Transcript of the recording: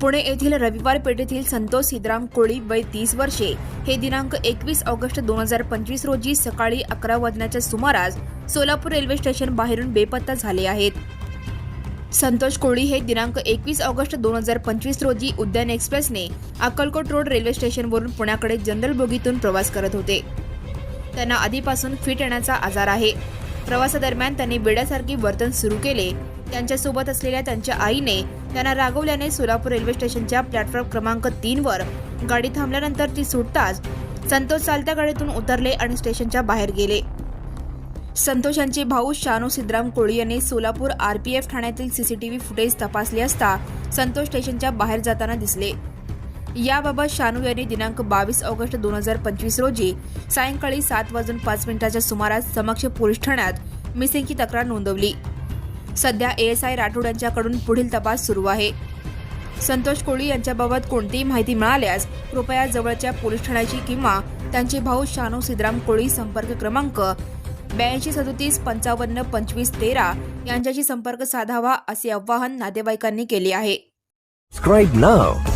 पुणे येथील रविवार पेठेतील संतोष सिद्राम कोळी वय तीस वर्षे हे दिनांक एकवीस ऑगस्ट दोन हजार पंचवीस रोजी सकाळी अकरा वाजण्याच्या सुमारास सोलापूर रेल्वे स्टेशन बाहेरून बेपत्ता झाले आहेत. संतोष कोळी हे दिनांक एकवीस ऑगस्ट दोन हजार पंचवीस रोजी उद्यान एक्सप्रेसने अक्कलकोट रोड रेल्वे स्टेशनवरून पुण्याकडे जनरल बोगीतून प्रवास करत होते. त्यांना आधीपासून फिट येण्याचा आजार आहे. प्रवासादरम्यान त्यांनी वेड्यासारखे वर्तन सुरू केले. त्यांच्यासोबत असलेल्या त्यांच्या आईने त्यांना रागवल्याने सोलापूर रेल्वे स्टेशनच्या प्लॅटफॉर्म क्रमांक तीनवर गाडी थांबल्यानंतर ती सुटताच संतोष चालत्या गाडीतून उतरले आणि स्टेशनच्या बाहेर गेले. संतोष यांचे भाऊ शानू सिद्धराम कोळी यांनी सोलापूर आरपीएफ ठाण्यातील सीसीटीव्ही फुटेज तपासले असता संतोष स्टेशनच्या बाहेर जाताना दिसले. याबाबत शानू यांनी दिनांक बावीस ऑगस्ट दोन हजार पंचवीस रोजी सायंकाळी सात वाजून पाच मिनिटाच्या सुमारास समक्ष पोलीस ठाण्यात मिसिंगची तक्रार नोंदवली. सध्या एएसआय राठोड यांच्याकडून पुढील तपास सुरू आहे. संतोष कोळी यांच्याबाबत कोणतीही माहिती मिळाल्यास कृपया जवळच्या पोलीस ठाण्याची किंवा त्यांचे भाऊ शानू सिद्राम कोळी संपर्क क्रमांक ब्याऐंशी सदोतीस पंचावन्न पंचवीस तेरा यांच्याशी संपर्क साधावा असे आवाहन नातेवाईकांनी केले आहे. Subscribe now